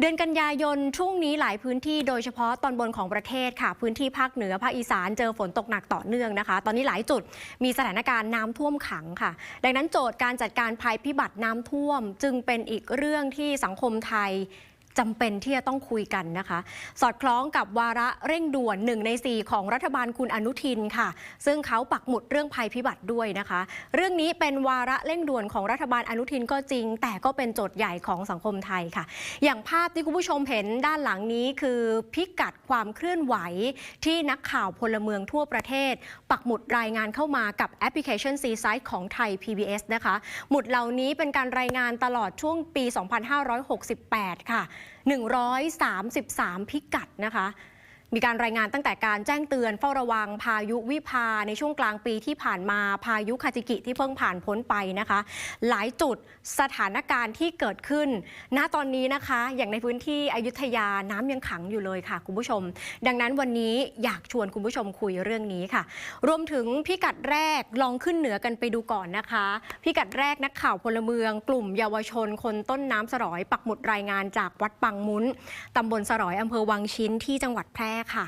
เดือนกันยายนช่วงนี้หลายพื้นที่โดยเฉพาะตอนบนของประเทศค่ะ พื้นที่ภาคเหนือภาคอีสานเจอฝนตกหนักต่อเนื่องนะคะ ตอนนี้หลายจุดมีสถานการณ์น้ำท่วมขังค่ะ ดังนั้นโจทย์การจัดการภัยพิบัติน้ำท่วม จึงเป็นอีกเรื่องที่สังคมไทย จำเป็นที่จะต้องคุยกันนะคะ สอดคล้องกับวาระเร่งด่วนหนึ่งใน 4 ของรัฐบาลคุณอนุทินค่ะ ซึ่งเขาปักหมุดเรื่องภัยพิบัติด้วยนะคะ เรื่องนี้เป็นวาระเร่งด่วนของรัฐบาลอนุทินก็จริง แต่ก็เป็นโจทย์ใหญ่ของสังคมไทยค่ะ อย่างภาพที่คุณผู้ชมเห็นด้านหลังนี้คือพิกัดความเคลื่อนไหวที่นักข่าวพลเมืองทั่วประเทศ ปักหมุดรายงานเข้ามากับแอปพลิเคชัน c s i t e ของไทย PBS นะคะ หมุดเหล่านี้เป็นการรายงานตลอดช่วงปี 2568 ค่ะ133 พิกัดนะคะ มีการรายงานตั้งแต่การแจ้งเตือนเฝ้าระวังพายุวิภาในช่วงกลางปีที่ผ่านมาพายุคาจิกิที่เพิ่งผ่านพ้นไปนะคะ หลายจุดสถานการณ์ที่เกิดขึ้น ณตอนนี้นะคะ อย่างในพื้นที่อยุธยาน้ำยังขังอยู่เลยค่ะ คุณผู้ชม ดังนั้นวันนี้อยากชวนคุณผู้ชมคุยเรื่องนี้ค่ะ รวมถึงพิกัดแรกลองขึ้นเหนือกันไปดูก่อนนะคะ พิกัดแรกนักข่าวพลเมือง กลุ่มเยาวชน คนต้นน้ำสรอย ปักหมุดรายงานจากวัดปังมุ้นตำบลสรอยอำเภอวังชิ้นที่จังหวัดแพร่ค่ะ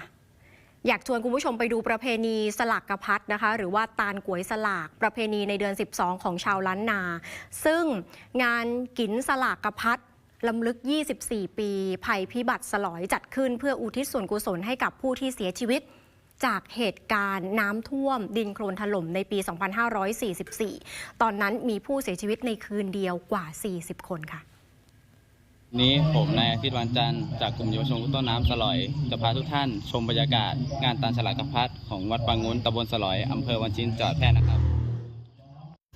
อยากชวนคุณผู้ชมไปดูประเพณีสลากกระพัดนะคะ หรือว่าตาลก๋วยสลากประเพณีในเดือน 12 ของชาวล้านนา ซึ่งงานกินสลากกระพัดลำลึก 24 ปี ภัยพิบัติสลอยจัดขึ้น เพื่ออุทิศส่วนกุศลให้กับผู้ที่เสียชีวิตจากเหตุการณ์น้ำท่วมดินโคลนถล่มในปี 2544 ตอนนั้นมีผู้เสียชีวิตในคืนเดียวกว่า 40 คนค่ะ นี้ผมนายอาทิตย์วันจันทร์จากกลุ่มเยาวชนต้นน้ำสลอย จะพาทุกท่านชมบรรยากาศ งานตานฉลากพัดของวัดปางงุนตำบลสลอยอำเภอวันจินจังหวัดแพร่นะครับ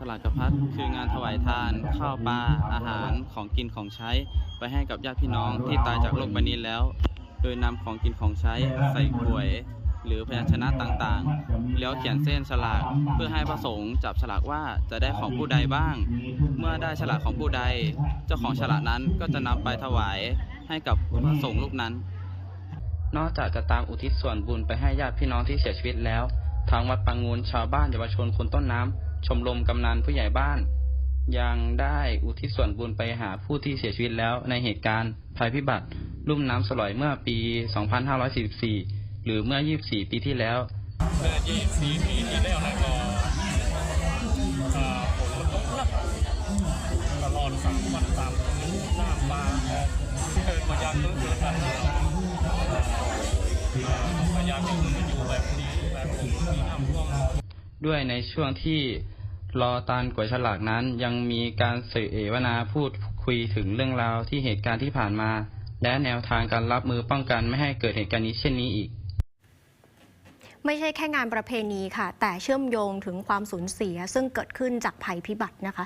สลากพัดคืองานถวายทาน ข้าวปลาอาหารของกินของใช้ ไปให้กับญาติพี่น้องที่ตายจากโลกใบนี้แล้ว โดยนำของกินของใช้ใส่กลวย หรือพยัญชนะต่างๆ แล้วเขียนเส้นฉลากเพื่อให้พระสงฆ์จับฉลากว่าจะได้ของผู้ใดบ้าง เมื่อได้ฉลากของผู้ใด เจ้าของฉลากนั้นก็จะนำไปถวายให้กับพระสงฆ์รูปนั้น นอกจากจะตามอุทิศส่วนบุญไปให้ญาติพี่น้องที่เสียชีวิตแล้ว ทางวัดปังงูลชาวบ้านเยาวชนคนต้นน้ำชมรมกำนันผู้ใหญ่บ้าน ยังได้อุทิศส่วนบุญไปหาผู้ที่เสียชีวิตแล้วในเหตุการณ์ภัยพิบัติ ลุ่มน้ำสลอยเมื่อปี 2544 หรือเมื่อ 24 ปีที่แล้ว เมื่อ 24 ปีที่แล้วนะก็ฝนมันตกหนักตลอดสามวันสามคืนน้ำปลาออกเกิดมาจากเรื่องเกิดกันพยายามจะขึ้นมาอยู่แบบนี้แบบผมมีน้ำท่วมด้วยในช่วงที่รอตานกวยฉลากนั้นยังมีการสื่อเสวนาพูดคุยถึงเรื่องราวที่เหตุการณ์ที่ผ่านมา และแนวทางการรับมือป้องกันไม่ให้เกิดเหตุการณ์นี้เช่นนี้อีก ไม่ใช่แค่งานประเพณีค่ะ แต่เชื่อมโยงถึงความสูญเสียซึ่งเกิดขึ้นจากภัยพิบัตินะคะ